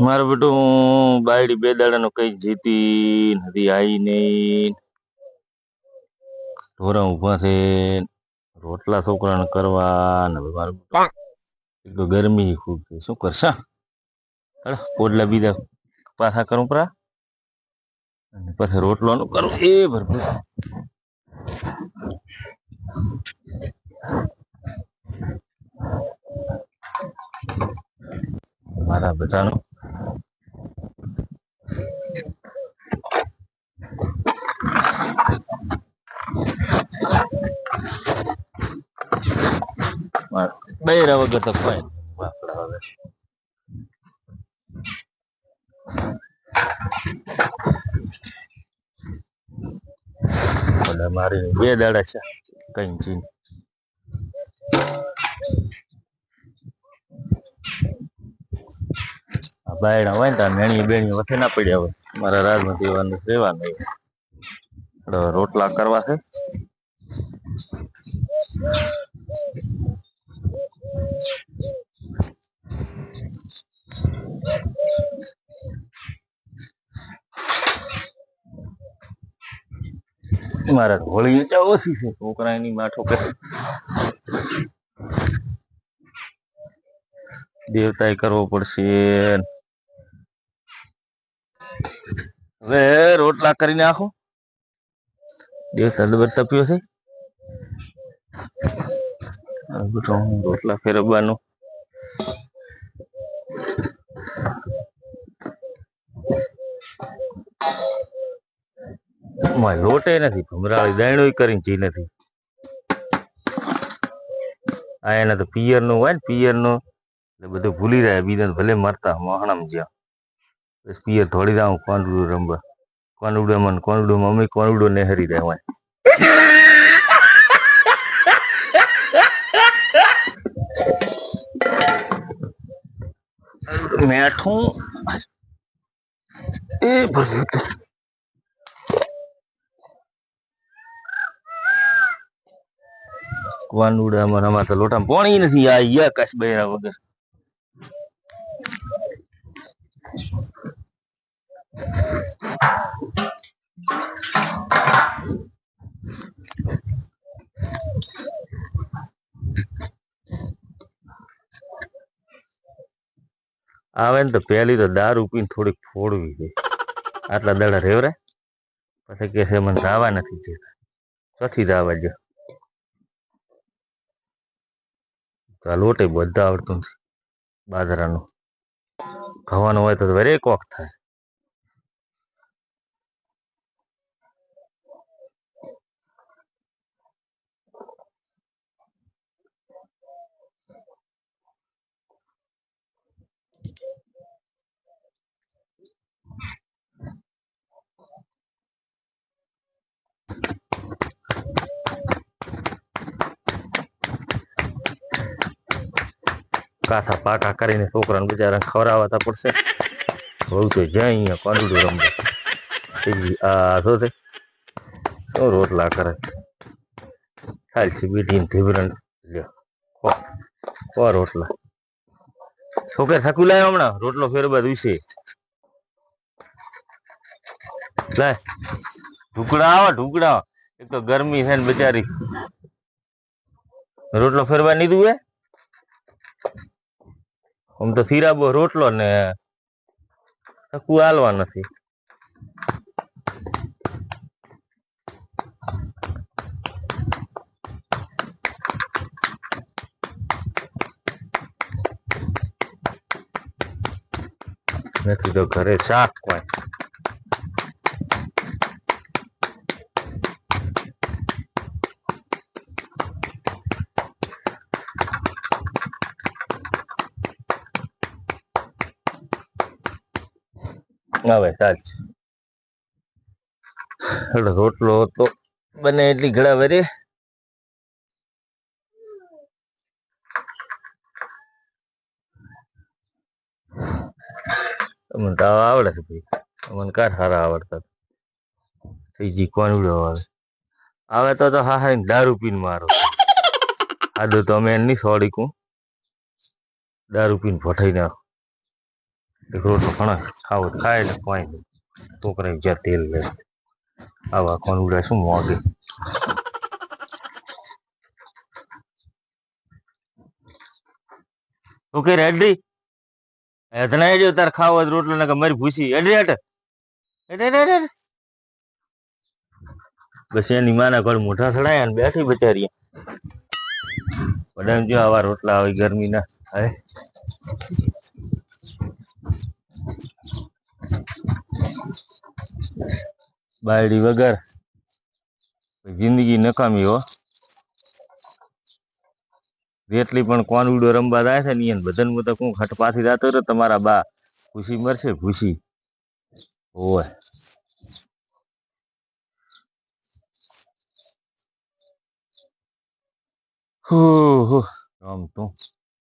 મારો બેટું બાયડી બે દાડાનો કઈ જીતી નથી આવી નહીં. ઢોરા ઊભા છે રોટલા છોકરાને કરવા ને હવે મારું ગરમી ખૂબ છે. શું કરશા? હેડો, પોડલા બીજા પાછા કરું પરા. અને પછી રોટલાનું કરું. એ ભરપૂર. મારા બેટાનું બૈરા વગર તો કોઈ હવે મારી બે દાડા છે. કઈ ચીન બાયડા હોય ને તો નેણી બેણી વથે ના પડ્યા હોય. મારા રાજમાંથી એવાનું રહેવાનું રોટલા કરવા છે. મારા હોળી ઊંચા ઓછી છે છોકરા એની માઠો કે દેવતાએ કરવો પડશે. હવે રોટલા કરી નાખો. દેવતા દબર તપ્યો છે. બેઠો રોટલા ફેરવવાનું. લોટે નથી, ભમરાળી દાયણો કરીને જી નથી. આ એના તો પિયરનું હોય ને પિયરનું એટલે બધું ભૂલી રહ્યા બીજા ભલે મરતા મહાણામ જ્યાં. પિયર થોડી જાઉં કોંડું રમવા. કોંડુડો મન કોંડુડો મમ્મી કોંડુડો નેહરી જાય મેઠું? એ માં અમાર તો લોટામાં પાણી નથી આ યા કશ બૈરા વગર. આવે ને તો પેલી તો દારૂ પીને થોડીક ફોડવી છે આટલા દાડા રેવરે પછી કે છે, મને રાવા નથી જતા. ચોથી રાવા જો આ લોટે બધા આવડતું નથી. બાજરાનું. ખાવાનું હોય તો વરે કોક થાય. કાથા પાકા કરીને છોકરાને બિચારાને ખવડાવતા પડશે. બહુ તો જ્યાં અહીંયા કોંડુડું રમવા. આ શું છે? શું રોટલા કરે? ખાલ છે બેટીને ધીબરણ લ્યો, ખો રોટલા. છોકરે થકું લાય હમણાં? રોટલો ફેરવા વિશે. લાય. ઢુકડા આવો ઢુકડા એક તો ગરમી છે ને બિચારી. રોટલો ફેરવા નીધું દુએ આમ તો ફીરાબો રોટલો ને થકું હાલવા નથી. નથી તો ઘરે શાક હોય. હવે સાચ રોટલો તો બને એટલી ઘડા વરી. તમને તો આવડે છે ભાઈ. મને કાર સારા આવડતા ત્રીજી કોણુડો આવે. આવે તો તો હા હા દારૂ પીને મારો. આદો તો અમે એની સોડીકું. દારૂ પીને ભઠાઈ નાખો. રોટલો ઘણા ખાવો થાય ને કોઈ નહીં. છોકરા બીજા તેલ લે. આવા કોનુડા શું મોગે ઓકે રેડી એતના જો તાર ખાવો તો રોટલો ને મારી ભૂસી. એડે એડે એડે બસ એની માના ઘર મોઢા થડાયા ને બેઠી બચારી. બધા જો આવા રોટલા આવી ગરમી ના હે? બાયડી વગર જિંદગી નકામી હો. રેટલી પણ કોણ ઉડો રમવા જાય છે ને એને બધાને બધા હું ખટપાથી જતો રહ્યો, તમારા બા ખુશી મરશે ખુશી. ઓય. હો હો. આમ તો.